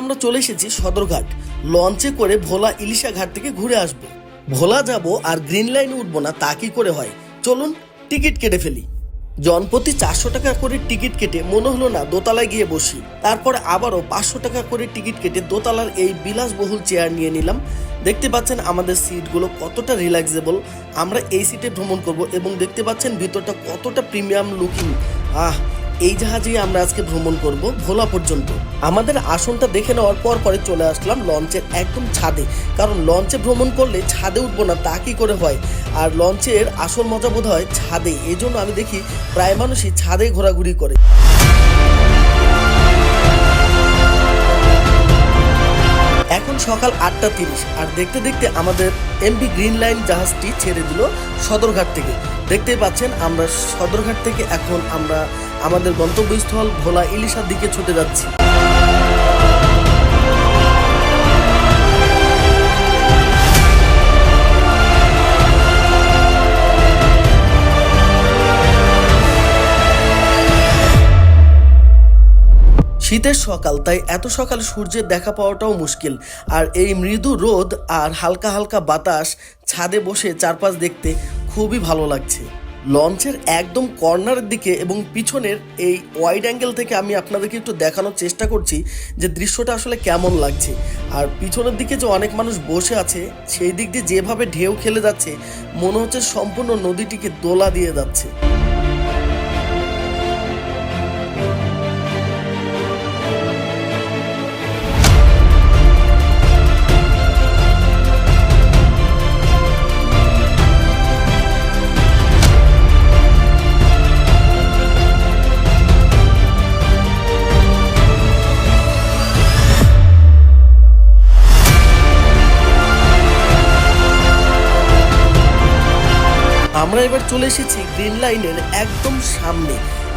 আমরা চলে এসেছি সদরঘাট। লঞ্চে করে ভোলা ইলিশা ঘাট থেকে ঘুরে আসব। ভোলা যাব আর গ্রিন লাইনে উঠবো না, তা কি করে হয়? চলুন, টিকিট কেটে ফেলি। জনপ্রতি চারশো টাকা করে টিকিট কেটে মনে হলো না দোতলায় গিয়ে বসি। তারপরে আবারও পাঁচশো টাকা করে টিকিট কেটে দোতলার এই বিলাসবহুল চেয়ার নিয়ে নিলাম। দেখতে পাচ্ছেন আমাদের সিটগুলো কতটা রিল্যাক্সেবল। আমরা এই সিটে ভ্রমণ করব এবং দেখতে পাচ্ছেন ভিতরটা কতটা প্রিমিয়াম লুকিং। আহ এই জাহাজেই আমরা আজকে ভ্রমণ করব ভোলা পর্যন্ত। আমাদের আসনটা দেখে নেওয়ার পর পরে চলে আসলাম লঞ্চের একদম ছাদে। কারণ লঞ্চে ভ্রমণ করলে ছাদে উঠবো না, তা কি করে হয়? আর লঞ্চের আসল মজা বোধ হয় ছাদে। এই জন্য আমি দেখি প্রায় মানুষই ছাদে ঘোরাঘুরি করে। এখন সকাল আটটা তিরিশ, আর দেখতে দেখতে আমাদের এমবি গ্রিন লাইন জাহাজটি ছেড়ে দিল সদরঘাট থেকে। দেখতেই পাচ্ছেন, আমরা সদরঘাট থেকে এখন আমরা আমাদের গন্তব্যস্থল ভোলা ইলিশার দিকে ছুটে যাচ্ছি। শীতের সকাল, তাই এত সকালে সূর্যের দেখা পাওয়াটাও মুশকিল। আর এই মৃদু রোদ আর হালকা হালকা বাতাস ছাদে বসে চারপাশ দেখতে খুবই ভালো লাগছে। লঞ্চের একদম কর্নারের দিকে এবং পিছনের এই ওয়াইড অ্যাঙ্গেল থেকে আমি আপনাদেরকে একটু দেখানোর চেষ্টা করছি যে দৃশ্যটা আসলে কেমন লাগছে। আর পিছনের দিকে যে অনেক মানুষ বসে আছে, সেই দিক দিয়ে যেভাবে ঢেউ খেলে যাচ্ছে, মনে হচ্ছে সম্পূর্ণ নদীটিকে দোলা দিয়ে যাচ্ছে। আমরা এবার চলে এসেছি গ্রিন লাইনের একদম সামনে।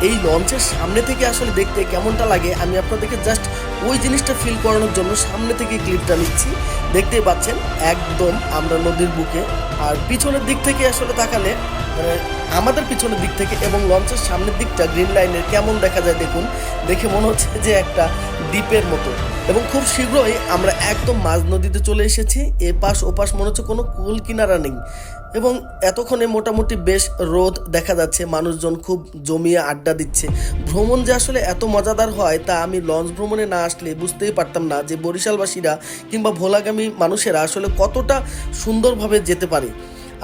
এই লঞ্চের সামনে থেকে আসলে দেখতে কেমনটা লাগে, আমি আপনাদেরকে জাস্ট ওই জিনিসটা ফিল করানোর জন্য সামনে থেকে ক্লিপটা নিচ্ছি। দেখতেই পাচ্ছেন, একদম আমরা নদীর বুকে। আর পিছনের দিক থেকে আসলে তাকালে আমাদের পিছনের দিক থেকে এবং লঞ্চের সামনের দিকটা গ্রিন লাইনের কেমন দেখা যায় দেখুন। দেখে মনে হচ্ছে যে একটা দ্বীপের মতো। এবং খুব শীঘ্রই আমরা একদম মাঝ নদীতে চলে এসেছি। এ পাশ ও পাশ মনে হচ্ছে কোনো কুল কিনারা নেই। এবং এতক্ষণে মোটামুটি বেশ রোদ দেখা যাচ্ছে। মানুষজন খুব জমিয়ে আড্ডা দিচ্ছে। ভ্রমণ যে আসলে এত মজাদার হয় তা আমি লঞ্চ ভ্রমণে না আসলে বুঝতেই পারতাম না যে বরিশালবাসীরা কিংবা ভোলাগামী মানুষেরা আসলে কতটা সুন্দরভাবে যেতে পারে।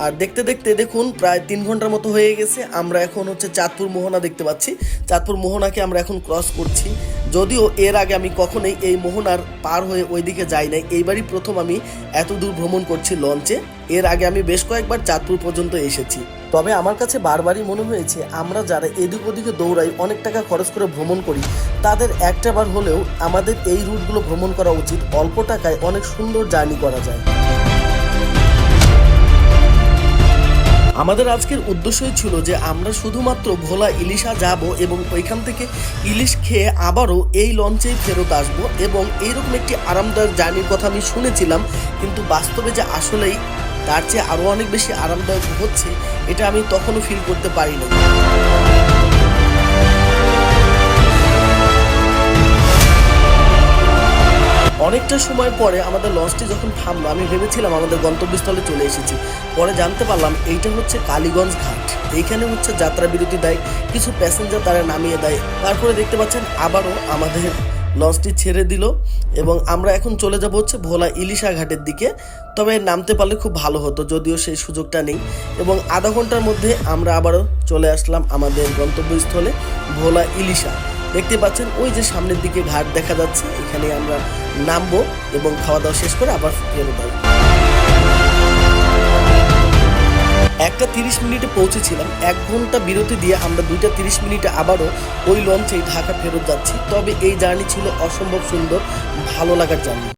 আর দেখতে দেখতে দেখুন, প্রায় তিন ঘণ্টার মতো হয়ে গেছে। আমরা এখন হচ্ছে চাঁদপুর মোহনা দেখতে পাচ্ছি। চাঁদপুর মোহনাকে আমরা এখন ক্রস করছি। যদিও এর আগে আমি কখনোই এই মোহনার পার হয়ে ওইদিকে যাই নাই। এইবারই প্রথম আমি এত দূর ভ্রমণ করছি লঞ্চে। এর আগে আমি বেশ কয়েকবার চাঁদপুর পর্যন্ত এসেছি। তবে আমার কাছে বারবারই মনে হয়েছে, আমরা যারা এদিক ওদিকে দৌড়াই, অনেক টাকা খরচ করে ভ্রমণ করি, তাদের একটা বার হলেও আমাদের এই রুটগুলো ভ্রমণ করা উচিত। অল্প টাকায় অনেক সুন্দর জার্নি করা যায়। আমাদের আজকের উদ্দেশ্যই ছিল যে আমরা শুধুমাত্র ভোলা ইলিশা যাব এবং ওইখান থেকে ইলিশ খেয়ে আবারও এই লঞ্চেই ফেরত আসব এবং এইরকম একটি আরামদায়ক জার্নির কথা আমি শুনেছিলাম, কিন্তু বাস্তবে যে আসলেই তার চেয়ে আরও অনেক বেশি আরামদায়ক হচ্ছে, এটা আমি তখনও ফিল করতে পারিনি। অনেকটা সময় পরে আমাদের লঞ্চটি যখন থামলো, আমি ভেবেছিলাম আমাদের গন্তব্যস্থলে চলে এসেছি। পরে জানতে পারলাম এইটা হচ্ছে কালীগঞ্জ ঘাট। এইখানে হচ্ছে যাত্রা বিরতি দেয়, কিছু প্যাসেঞ্জার তারা নামিয়ে দেয়। তারপরে দেখতে পাচ্ছেন আবারও আমাদের লঞ্চটি ছেড়ে দিল এবং আমরা এখন চলে যাব হচ্ছে ভোলা ইলিশা ঘাটের দিকে। তবে নামতে পারলে খুব ভালো হতো, যদিও সেই সুযোগটা নেই। এবং আধা ঘণ্টার মধ্যে আমরা আবারও চলে আসলাম আমাদের গন্তব্যস্থলে ভোলা ইলিশা। দেখতে পাচ্ছেন, ওই যে সামনের দিকে ঘাট দেখা যাচ্ছে, এখানে আমরা নামবো এবং খাওয়া দাওয়া শেষ করে আবার ফেরত আসব একটা তিরিশ মিনিটে পৌঁছেছিলাম, এক ঘণ্টা বিরতি দিয়ে আমরা দুইটা তিরিশ মিনিটে আবারও ওই লঞ্চেই ঢাকা ফেরত যাচ্ছি। তবে এই জার্নি ছিল অসম্ভব সুন্দর, ভালো লাগার জার্নি।